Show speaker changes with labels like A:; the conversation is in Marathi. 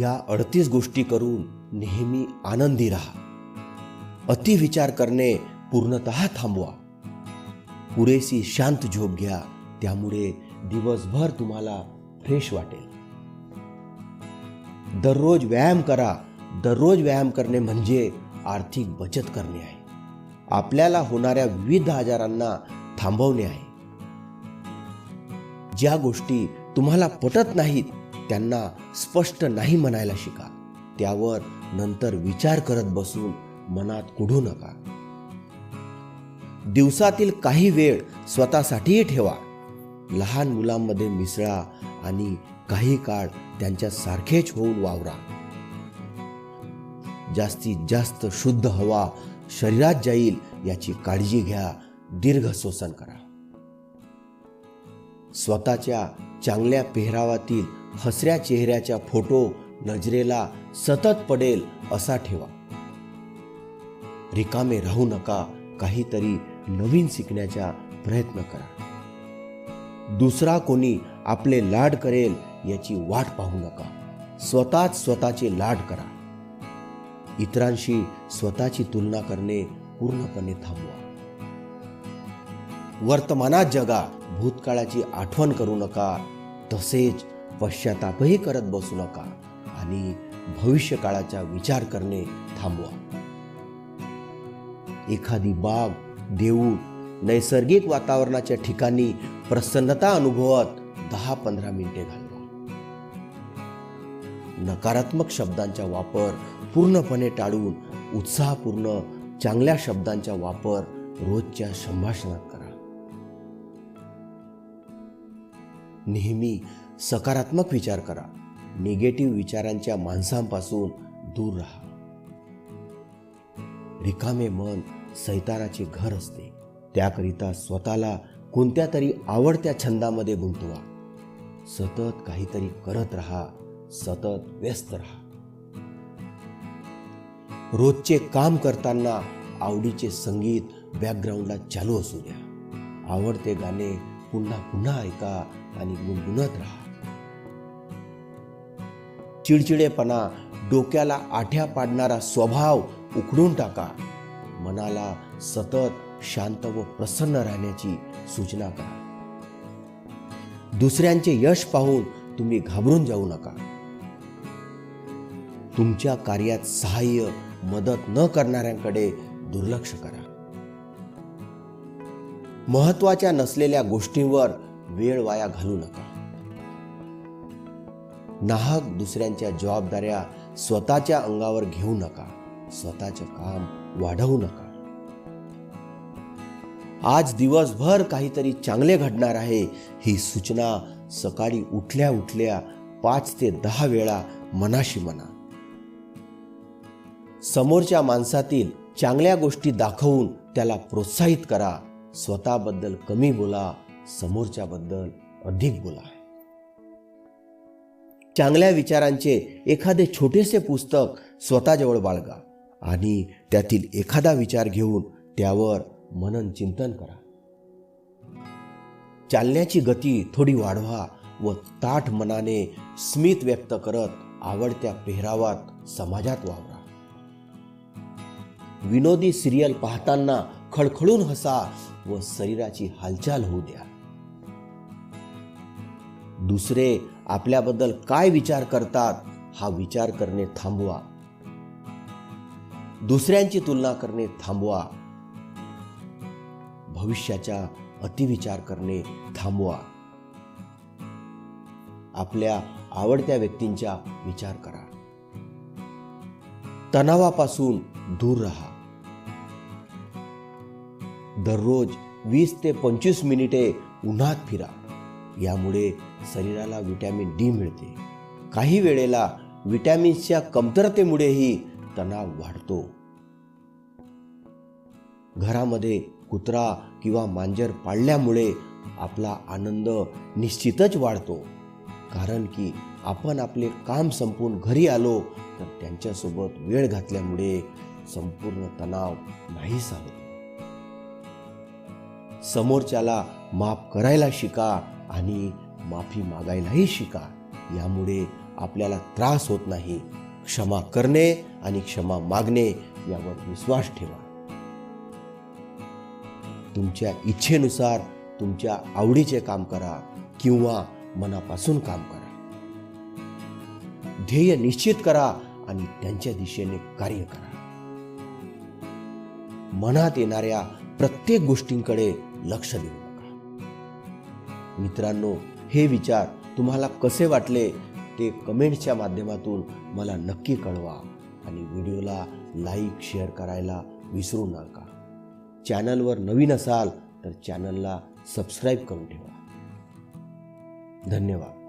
A: या अडतीस गोष्टी करून नेहमी आनंदी राहा. अति विचार करणे पूर्णत थांबवा. पुरेशी शांत झोप घ्या त्यामुळे दिवसभर तुम्हाला फ्रेश वाटेल. दररोज व्यायाम करा. दररोज व्यायाम करणे म्हणजे आर्थिक बचत करणे आहे. आपल्याला होणाऱ्या विविध आजारांना थांबवणे आहे. ज्या गोष्टी तुम्हाला पटत नाहीत त्यांना स्पष्ट नाही म्हणायला शिका. त्यावर नंतर विचार करत बसून मनात कुढू नका. दिवसातील काही वेळ स्वतःसाठीही ठेवा. लहान मुलांमध्ये मिसळा आणि काही काळ त्यांच्या सारखेच होऊन वावरा. जास्तीत जास्त शुद्ध हवा शरीरात जाईल याची काळजी घ्या दीर्घ श्वसन करा. स्वतःच्या चांगल्या पेहरावातील हसऱ्या चेहऱ्याचा फोटो नजरेला सतत पडेल असा ठेवा. रिकामे राहू नका काहीतरी नवीन शिकण्याचा प्रयत्न करा. दुसरा कोणी आपले लाड करेल याची वाट पाहू नका. स्वतःच स्वतःचे लाड करा. इतरांशी स्वतःची तुलना करणे पूर्णपणे थांबवा. वर्तमानात जगा भूतकाळाची आठवण करू नका तसेच पश्चातापही करत बसू नका आणि भविष्यकाळाचा विचार करणे थांबवा. एखादी बाग देऊळ नैसर्गिक वातावरणाच्या ठिकाणी प्रसन्नता अनुभवत दहा पंधरा मिनिटे घालवा. नकारात्मक शब्दांचा वापर पूर्णपणे टाळून उत्साहपूर्ण चांगल्या शब्दांचा वापर रोजच्या संभाषणात करा. नेहमी सकारात्मक विचार करा. निगेटिव्ह विचारांच्या माणसांपासून दूर राहा. रिकामे मन सैतानाचे घर असते. त्याकरिता स्वतःला कोणत्या तरी आवडत्या छंदामध्ये गुंतवा. सतत काहीतरी करत राहा. सतत व्यस्त राहा. रोजचे काम करताना आवडीचे संगीत बॅकग्राऊंडला चालू असू द्या. आवडते गाणे पुन्हा पुन्हा ऐका आणि गुणगुणत राहा. चिडचिडेपणा डोक्याला आठ्या पाडणारा स्वभाव उखडून टाका. मनाला सतत शांत व प्रसन्न राहण्याची सूचना करा. दुसऱ्यांचे यश पाहून तुम्ही घाबरून जाऊ नका. तुमच्या कार्यात सहाय्य मदत न करणाऱ्यांकडे दुर्लक्ष करा. महत्त्वाच्या नसलेल्या गोष्टींवर वेळ वाया घालू नका. नाहक दुसऱ्यांच्या जबाबदाऱ्या स्वतःच्या अंगावर घेऊ नका. स्वतःचे काम वाढवू नका. आज दिवसभर काहीतरी चांगले घडणार आहे ही सूचना सकाळी उठल्या उठल्या पाच ते दहा वेळा मनाशी म्हणा. समोरच्या माणसातील चांगल्या गोष्टी दाखवून त्याला प्रोत्साहित करा. स्वतःबद्दल कमी बोला समोरच्याबद्दल अधिक बोला. चांगल्या विचारांचे एखादे छोटेसे पुस्तक स्वतःजवळ बाळगा आणि त्यातील एखादा विचार घेऊन त्यावर मनन चिंतन करा. चालण्याची गती थोडी वाढवा व ताठ मनाने स्मित व्यक्त करत आवडत्या पेहरावात समाजात वावरा. विनोदी सिरियल पाहताना खळखळून हसा व शरीराची हालचाल होऊ द्या. दुसरे आपल्याबद्दल काय विचार करतात हा विचार करणे थांबवा. दुसऱ्यांची तुलना करणे थांबवा. भविष्याचा अतिविचार करणे थांबवा. आपल्या आवडत्या व्यक्तींचा विचार करा. तणावापासून दूर राहा. दररोज वीस ते पंचवीस मिनिटे उन्हात फिरा. यामुळे शरीराला विटॅमिन डी मिळते. काही वेळेला विटॅमिन्सच्या कमतरतेमुळेही तणाव वाढतो. घरामध्ये कुत्रा किंवा मांजर पाळल्यामुळे आपला आनंद निश्चितच वाढतो. कारण की आपण आपले काम संपून घरी आलो तर त्यांच्यासोबत वेळ घातल्यामुळे संपूर्ण तणाव नाहीसा होतो. समोरच्याला माफ करायला शिका आणि माफी मागायलाही शिका. यामुळे आपल्याला त्रास होत नाही. क्षमा करणे आणि क्षमा मागणे यावर विश्वास ठेवा. तुमच्या इच्छेनुसार तुमच्या आवडीचे काम करा किंवा मनापासून काम करा. ध्येय निश्चित करा आणि त्यांच्या दिशेने कार्य करा. मनात येणाऱ्या प्रत्येक गोष्टींकडे लक्ष देऊ नका. मित्रांनो हे विचार तुम्हाला कसे वाटले ते कमेंट्सच्या माध्यमातून मला नक्की कळवा आणि व्हिडिओला लाईक शेअर करायला विसरू नका. चॅनलवर नवीन असाल तर चॅनलला सबस्क्राईब करून ठेवा. धन्यवाद.